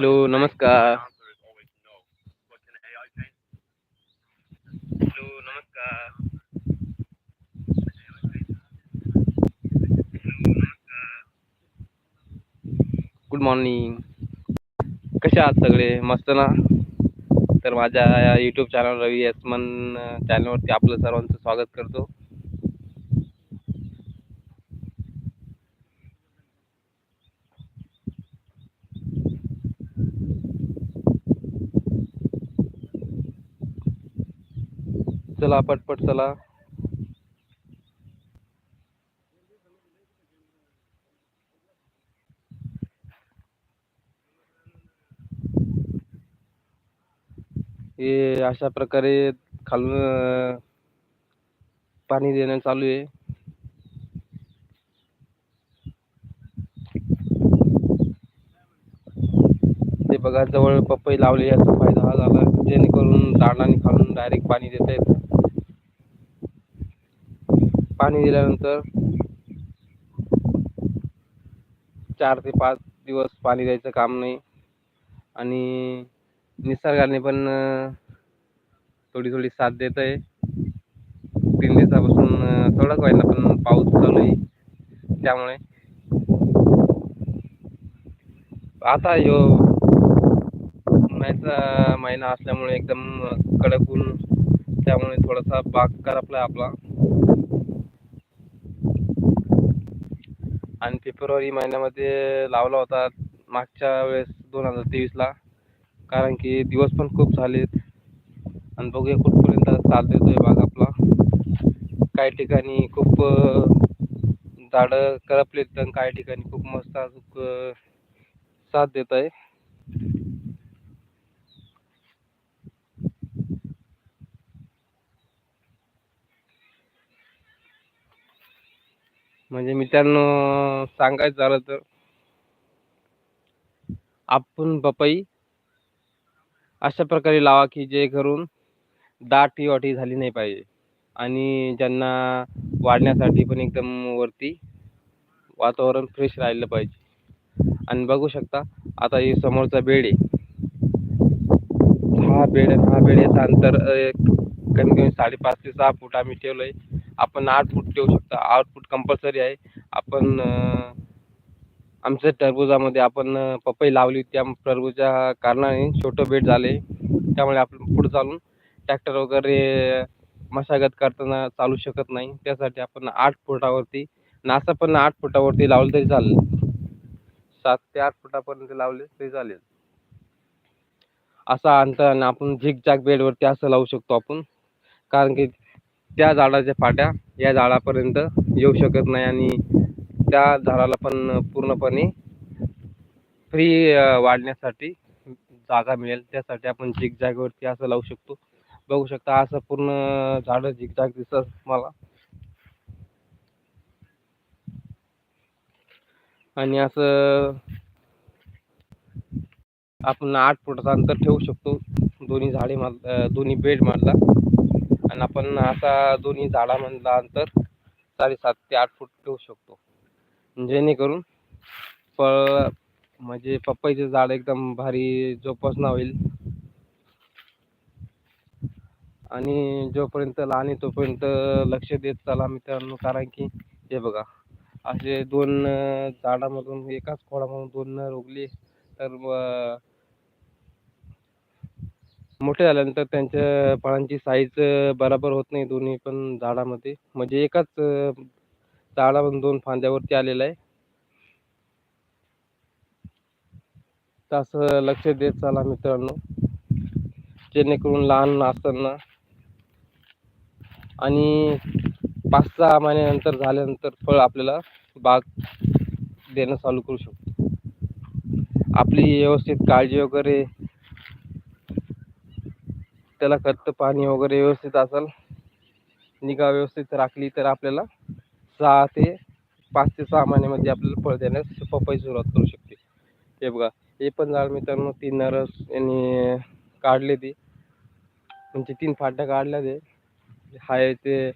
Hello नमस्कार hello नमस्कार good morning कसे आहात सगळे? मस्त ना? तर माझ्या यूट्यूब चॅनल रवी यस्मन चॅनलवरती आपलं सर्वांचं स्वागत करतो. चला पटपट चला. हे अशा प्रकारे खालून पाणी देणं चालू आहे. ते बघा जवळ पपई लावली याचा फायदा हा झाला. जेणेकरून झाडांनी खालून डायरेक्ट पाणी देता येतं. पाणी दिल्यानंतर चार ते पाच दिवस पाणी द्यायचं काम नाही. आणि निसर्गाने पण थोडी थोडी साथ देत आहे. तीन दिवसापासून थोडाच व्हायला पण पाऊस चालू आहे. त्यामुळे आता यो उन्हाळ्याचा महिना असल्यामुळे एकदम कडक ऊन त्यामुळे थोडासा बाग करपला आपला. आणि फेब्रुवारी महिन्यामध्ये लावला होता मागच्या वेळेस दोन हजार तेवीसला. कारण की दिवस पण खूप झालेत. आणि बघूया कुठपर्यंत साथ येतोय बाग आपला. काही ठिकाणी खूप झाडं करपलेत तर काही ठिकाणी खूप मस्त अजूक साथ देत आहे म्हणजे मित्रांनो सांगायचं झालं तर आपण पपई अशा प्रकारे लावा की जे करून दाटी वाटी झाली नाही पाहिजे. आणि ज्यांना वाढण्यासाठी पण एकदम वरती वातावरण फ्रेश राहिलं पाहिजे. आणि बघू शकता आता हे समोरचा बेड आहे. हा बेड हा बेड याचं अंतर एक कमीत कमी साडेपाच ते सहा फूट आम्ही ठेवलंय. आपण आठ फूट ठेवू शकता. आठ फूट कंपल्सरी आहे. आपण आमच्या टरबुजामध्ये आपण पपई लावली. त्या टरबूजा कारणाने छोटं बेड झाले. त्यामुळे आपण पुढे चालून ट्रॅक्टर वगैरे मशागत करताना चालू शकत नाही. त्यासाठी आपण आठ फुटावरती नासा पण आठ फुटावरती लावलं तरी चालेल. सात ते आठ फुटापर्यंत लावले तरी चालेल. असा अंतर आणि आपण झिगझॅग बेडवरती असं लावू शकतो आपण. कारण की त्या झाडाच्या फाट्या या झाडापर्यंत येऊ शकत नाही आणि त्या झाडाला पण पूर्णपणे फ्री वाढण्यासाठी जागा मिळेल. त्यासाठी आपण झिगझॅगवरती असं लावू शकतो. बघू शकता असं पूर्ण झाडं झिगझॅग दिसत मला आणि असं आपण आठ फुटाचं अंतर ठेवू शकतो. दोन्ही झाडे मार दोन्ही बेड मारला. आणि आपण असा दोन्ही झाडामधला अंतर साडेसात ते आठ फूट ठेवू शकतो. जेणेकरून फळ म्हणजे पपईचं झाड एकदम भारी जोपासना होईल. आणि जोपर्यंत लहान आहे तोपर्यंत लक्ष देत चला मित्रांनो कारण की हे बघा असे दोन झाडामधून एकाच खोडामधून दोन रोगले तर मोठे झाल्यानंतर त्यांच्या फळांची साईज बरोबर होत नाही दोन्ही पण झाडामध्ये. म्हणजे एकाच झाडामधून दोन फांद्यावरती आलेलं आहे. तर असं लक्ष देत चला मित्रांनो. जेणेकरून लहान असताना आणि पाच सहा महिन्यानंतर झाल्यानंतर फळ आपल्याला बाग देणं चालू करू शकतो. आपली व्यवस्थित काळजी वगैरे त्याला खत पाणी वगैरे व्यवस्थित असेल निगा व्यवस्थित राखली तर आपल्याला सहा ते पाच ते सहा महिन्यामध्ये आपल्याला फळ देण्यास पपई सुरुवात करू शकते. हे बघा हे पण झाड मित्रांनो तीन नरस यांनी काढले ते म्हणजे तीन फाट्या काढल्या ते हाय ते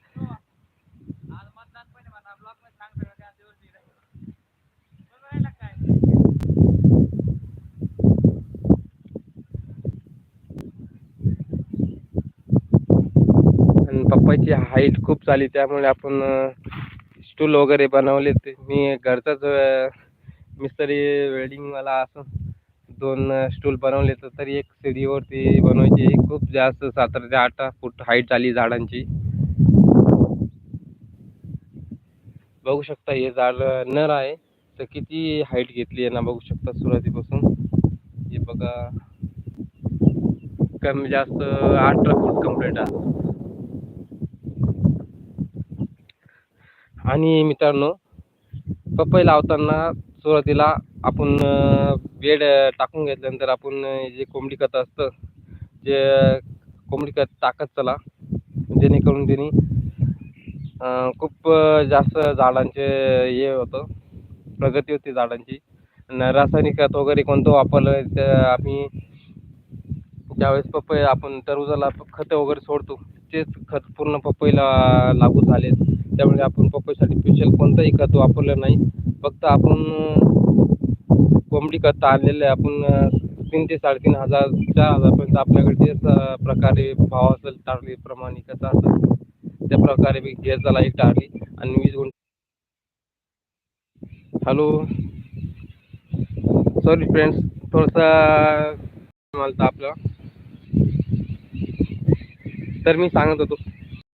त्याची हाईट खूप झाली त्यामुळे आपण स्टूल वगैरे बनवले ते. मी घरचाच मिस्त्री वेल्डिंगवाला असं दोन स्टूल बनवले तर तरी एक सीडीवरती बनवायची. खूप जास्त सातारा ते अठरा फूट हाईट झाली झाडांची. बघू शकता हे झाड नर आहे तर किती हाईट घेतली आहे ना बघू शकता सुरुवातीपासून. हे बघा. कमी जास्त अठरा फूट कंप्लीट आहे. आणि मित्रांनो पपई लावताना सुरुवातीला आपण बेड टाकून घेतल्यानंतर आपण जे कोंबडी खत असतं जे कोंबडी खत टाकत चला जेणेकरून त्यांनी खूप जास्त झाडांचे हे होतं प्रगती होती झाडांची. आणि रासायनिक खत वगैरे कोणतं वापरलं तर आम्ही ज्यावेळेस पपई आपण टरबुजाला खतं वगैरे सोडतो तेच खत पूर्ण पपईला लागू झालेत. त्यामुळे आपण पपईसाठी स्पेशल कोणतंही खत वापरलं नाही. फक्त आपण कोंबडी खत आणलेलं आहे. आपण तीन ते साडेतीन हजार चार हजारपर्यंत आपल्याकडे जे प्रकारे भाव असेल टारलीप्रमाणे कसा असेल त्या प्रकारे मी घेर झाला एक टाळली आणि वीस गुंठ हॅलो? सॉरी फ्रेंड्स थोडंसं मला आपलं. तर मी सांगत होतो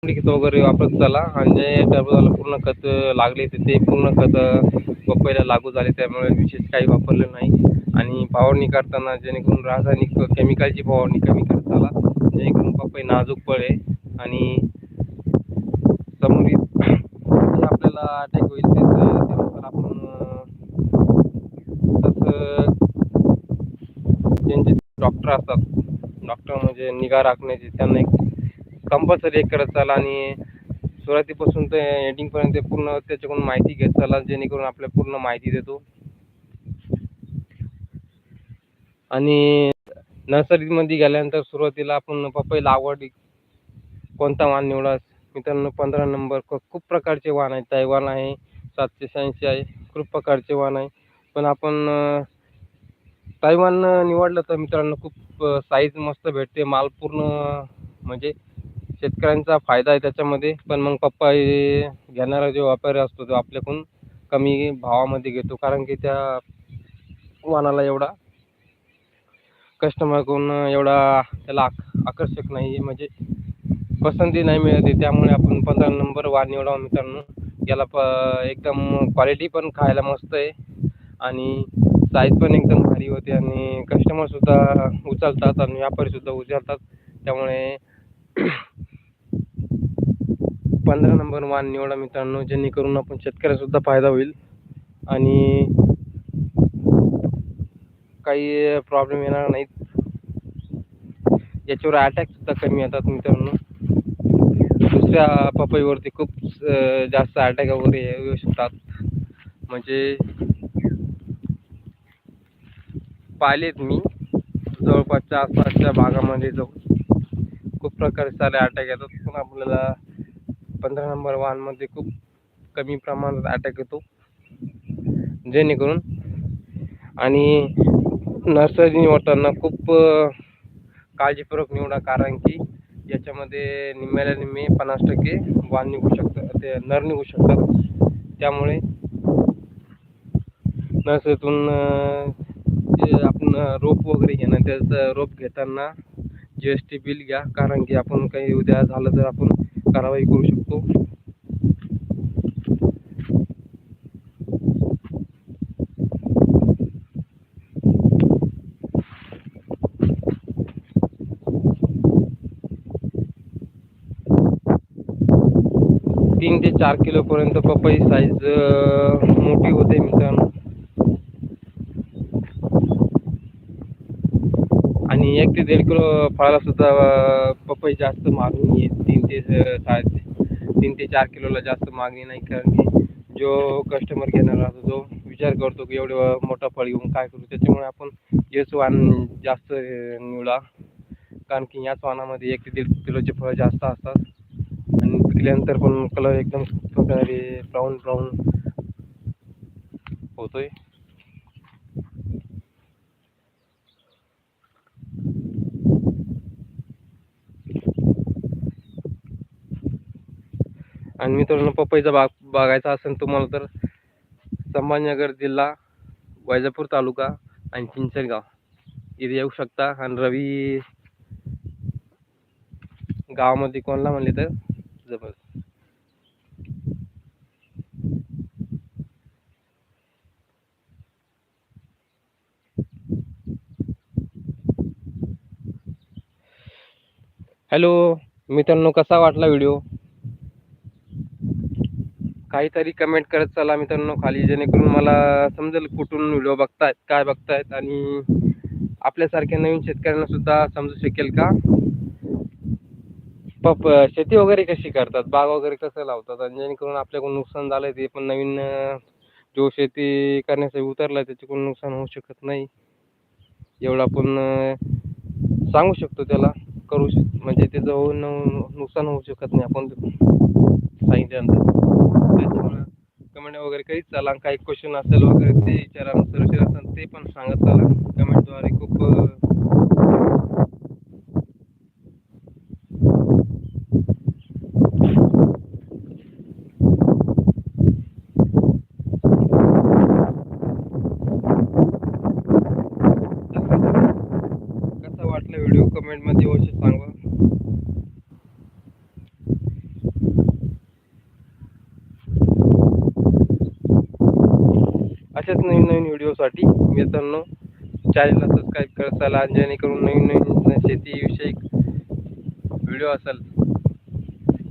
खत वगैरे वापरत चला. आणि जे टरबुजाला पूर्ण खत लागले तर ते पूर्ण खत पपईला लागू झाले त्यामुळे विशेष काही वापरलं नाही. आणि फवारणी करताना जेणेकरून रासायनिक केमिकलची फवारणी कमी करत चला. जेणेकरून पपई नाजूक पळे आणि समोरील जे आपल्याला अटॅक होईल त्यानुसार आपण तसं ज्यांचे डॉक्टर असतात. डॉक्टर म्हणजे निगा राखण्याचे त्यांना एक कंपल्सरी एक करत चाला आणि सुरुवातीपासून ते एंडिंगपर्यंत पूर्ण त्याच्याकडून माहिती घेत चाला जेणेकरून आपल्याला पूर्ण माहिती देतो. आणि नर्सरीमध्ये गेल्यानंतर सुरुवातीला आपण पपई लागवड कोणता वाण निवडा मित्रांनो पंधरा नंबर खूप प्रकारचे वाण आहेत. तैवान आहे सातशे शहाऐंशी आहे खूप प्रकारचे वाण आहे. पण आपण ताईवान निवडलं तर मित्रांनो खूप साईज मस्त भेटते. माल पूर्ण म्हणजे शेतकऱ्यांचा फायदा आहे त्याच्यामध्ये. पण मग पप्पा हे घेणारा जो व्यापारी असतो तो आपल्याकडून कमी भावामध्ये घेतो. कारण की त्या वाणाला एवढा कस्टमरकडून एवढा त्याला आक आकर्षक नाही आहे म्हणजे पसंती नाही मिळते. त्यामुळे आपण पंधरा नंबर वाहन निवडावा मित्रांनो. याला प एकदम क्वालिटी पण खायला मस्त आहे. आणि साईज पण एकदम भारी होते. आणि कस्टमरसुद्धा उचलतात आणि व्यापारीसुद्धा उचलतात. त्यामुळे पंधरा नंबर वाण निवडा मित्रांनो जेणेकरून आपण शेतकऱ्यासुद्धा फायदा होईल. आणि काही प्रॉब्लेम येणार नाहीत. याच्यावर अटॅकसुद्धा कमी येतात मित्रांनो. दुसऱ्या पपईवरती खूप जास्त अटॅक वगैरे येऊ शकतात. म्हणजे पाहिलेत मी. जवळपासच्या आसपासच्या भागामध्ये जाऊन खूप प्रकारे सारे अटॅक येतात. पण आपल्याला पंधरा नंबर वाहनमध्ये खूप कमी प्रमाणात अटॅक येतो. जेणेकरून आणि नर्सरी निवडताना खूप काळजीपूर्वक निवडा कारण की याच्यामध्ये निम्म्याला निम्मे पन्नास टक्के वाण निघू शकतात ते नर निघू शकतात. त्यामुळे नर्सरीतून जे आपण रोप वगैरे घेणं त्याचं रोप घेताना जी एस टी बिल घ्या कारण की आपण काही उद्या झालं तर आपण कारवाई करू शकतो तीन ते चार किलोपर्यंत पपई साईज मोठी होते मित्रांनो आणि एक ते दीड किलो फळाला सुद्धा पपई जास्त मागणी आहे तीन ते सात साडे तीन ते चार किलोला जास्त मागणी नाही. कारण की जो कस्टमर घेणार राहतो तो विचार करतो की एवढं मोठा फळ घेऊन काय करू? त्याच्यामुळे आपण हेच वाण जास्त निवडा. कारण की याच वाणामध्ये एक ते दीड किलोचे फळं जास्त असतात. आणि पिकल्यानंतर पण कलर एकदम प्रकारे ब्राऊन ब्राऊन होतोय. आणि मित्रांनो पपईचा बाग बघायचा असेल तुम्हाला तर संभाजीनगर जिल्हा वैजापूर तालुका आणि चिंचणगाव. इथे येऊ शकता. आणि रवी गावामध्ये कोणला म्हणले तर? जबरदस्त हॅलो मित्रांनो कसा वाटला व्हिडिओ? काहीतरी कमेंट करत चला मित्रांनो खाली जेणेकरून मला समजेल कुठून व्हिडिओ बघतायत काय बघतायत आणि आपल्यासारख्या नवीन शेतकऱ्यांना सुद्धा समजू शकेल का? पप शेती वगैरे कशी करतात? बाग वगैरे कसं लावतात? आणि जेणेकरून आपल्याकडून नुकसान झालं ते पण नवीन जो शेती करण्यासाठी उतरला त्याच्याकडून नुकसान होऊ शकत नाही. एवढं आपण सांगू शकतो त्याला. करू शक म्हणजे त्याचं होऊन नुकसान होऊ शकत नाही आपण. सांगितल्यानंतर त्याच्यामुळं कमेंट वगैरे करीत चला काही क्वेश्चन असेल वगैरे ते विचारा सुरक्षित असेल ते पण सांगत चाला. कमेंटद्वारे खूप अं, कसा वाटला व्हिडिओ कमेंटमध्ये अवश्य सांगा अशाच नवीन व्हिडिओसाठी मित्रांनो चॅनलला सबस्क्राईब करत चला आणि जेणेकरून नवीन नवीन शेतीविषयक व्हिडिओ असेल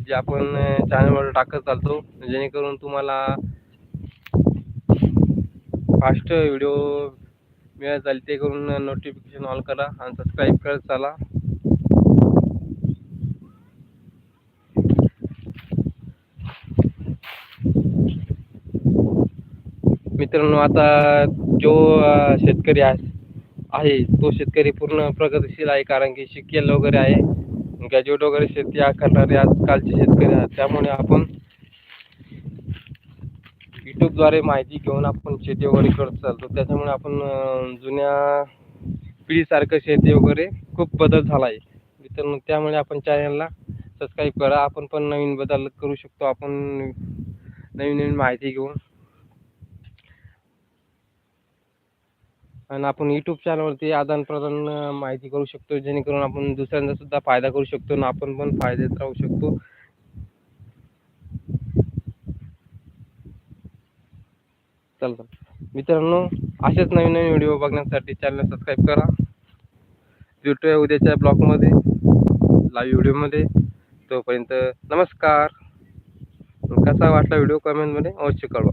जे आपण चॅनलवर टाकत चालतो. जेणेकरून तुम्हाला फास्ट व्हिडिओ मिळत जाईल ते करून नोटिफिकेशन ऑन करा आणि सबस्क्राईब करत चाला. मित्रांनो आता जो शेतकरी आहे आहे तो शेतकरी पूर्ण प्रगतिशील आहे कारण की शिकेल वगैरे आहे. ग्रॅज्युएट वगैरे शेती करणारे आजकालचे शेतकरी आहेत. त्यामुळे आपण यूट्यूबद्वारे माहिती घेऊन आपण शेती वगैरे करत चालतो. त्याच्यामुळे आपण जुन्या पिढीसारखं शेती वगैरे खूप बदल झाला आहे. मित्रांनो त्यामुळे आपण चॅनलला सबस्क्राईब करा. आपण पण नवीन बदल करू शकतो. आपण नवीन नवीन माहिती घेऊन आणि आपण यूट्यूब चॅनलवरती आदानप्रदान माहिती करू शकतो. जेणेकरून आपण दुसऱ्यांचा सुद्धा फायदा करू शकतो आणि आपण पण फायद्यात राहू शकतो. चल चल मित्रांनो असेच नवीन नवीन व्हिडिओ बघण्यासाठी चॅनल सबस्क्राईब करा. भेटूया उद्याच्या ब्लॉगमध्ये लाईव्ह व्हिडिओमध्ये तोपर्यंत नमस्कार. कसा वाटला व्हिडिओ कमेंटमध्ये अवश्य कळवा.